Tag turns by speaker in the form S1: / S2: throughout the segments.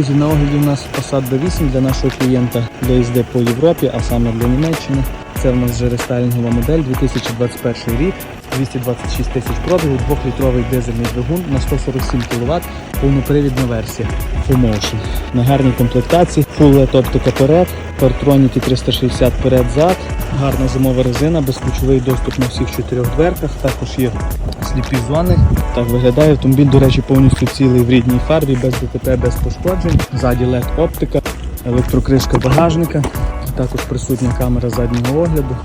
S1: Друзі, на огляді у нас Passat B8 для нашого клієнта для їзди по Європі, а саме для Німеччини. Це в нас вже рестайлінгова модель 2021 рік, 226 тисяч пробігу, 2-літровий дизельний двигун на 147 кВт, повнопривідна версія Full Motion. На гарній комплектації, Full LED оптика перед, партроніки 360 перед-зад, гарна зимова резина, безключовий доступ на всіх чотирьох дверках, також є сліпі зони. Так виглядає автомобіль, до речі, повністю цілий в рідній фарбі, без ДТП, без пошкоджень. Ззаді LED оптика, електрокришка багажника, також присутня камера заднього огляду.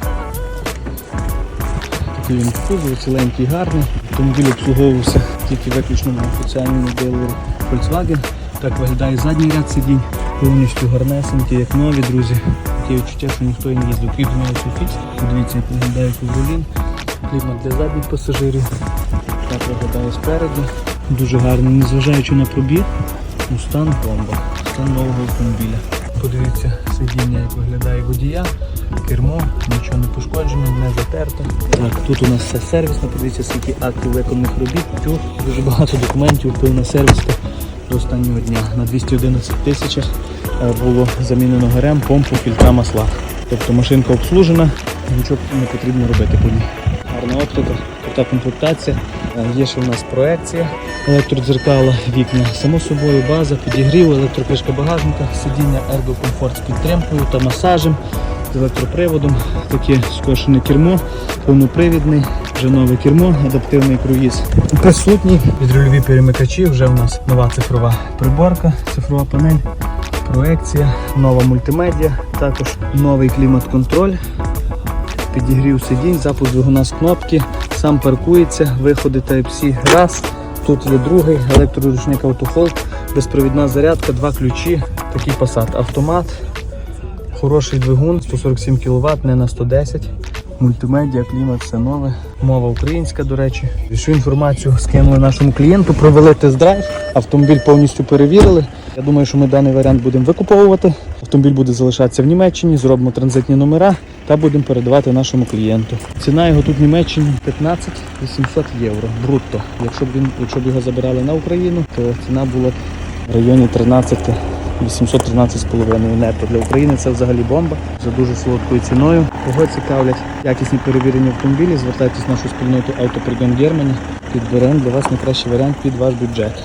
S1: Такий він в кузові, ціленький, гарний. Автомобіль обслуговувався тільки виключно на офіціальному дилері Volkswagen. Так виглядає задній ряд сидінь, повністю гарнесенький, як нові, друзі. Таке відчуття, що ніхто і не їздив. Крім нього фікс. Подивіться, як виглядає ковролін. Клімат для задніх пасажирів. Так виглядає спереду. Дуже гарно, незважаючи на пробіг. Ну, стан бомба. Стан нового автомобіля. Подивіться сидіння, як виглядає водія, кермо, нічого не пошкоджено, не затерто. Так, тут у нас все сервісно, подивіться, скільки актів виконаних робіт. Тюх, дуже багато документів, повна сервіска до останнього дня. На 211 тисячах е, було замінено ГРМ, помпу, фільтра масла. Тобто машинка обслужена, нічого не потрібно робити по ній. Гарна оптика, крута комплектація. Е, Є ще у нас проекція, електродзеркала, вікна, само собою, база, підігрів, електрокришка багажника, сидіння ергокомфорт з підтримкою та масажем, з електроприводом, таке скошене кермо, повнопривідний, вже нове кермо, адаптивний круїз. Присутні відрульові перемикачі, вже у нас нова цифрова приборка, цифрова панель, проекція, нова мультимедіа, також новий клімат-контроль підігрів сидінь, запуск двигуна з кнопки, сам паркується, виходи Type-C раз. Тут є другий електроручник автохолд, безпровідна зарядка, два ключі, такий Passat. Автомат, хороший двигун, 147 кВт, не на 110. Мультимедіа, клімат, все нове. Мова українська, до речі. Всю інформацію скинули нашому клієнту, провели тест-драйв, автомобіль повністю перевірили. Я думаю, що ми даний варіант будемо викуповувати. Автомобіль буде залишатися в Німеччині, зробимо транзитні номера та будемо передавати нашому клієнту. Ціна його тут в Німеччині 15 800 євро брутто. Якщо б він, якщо б його забирали на Україну, то ціна була б в районі 13 813,5 нетто. Для України це взагалі бомба за дуже солодкою ціною. Кого цікавлять якісні перевірені автомобілі, звертайтесь в нашу спільноту Автоприйом Германі. Підберемо для вас найкращий варіант під ваш бюджет.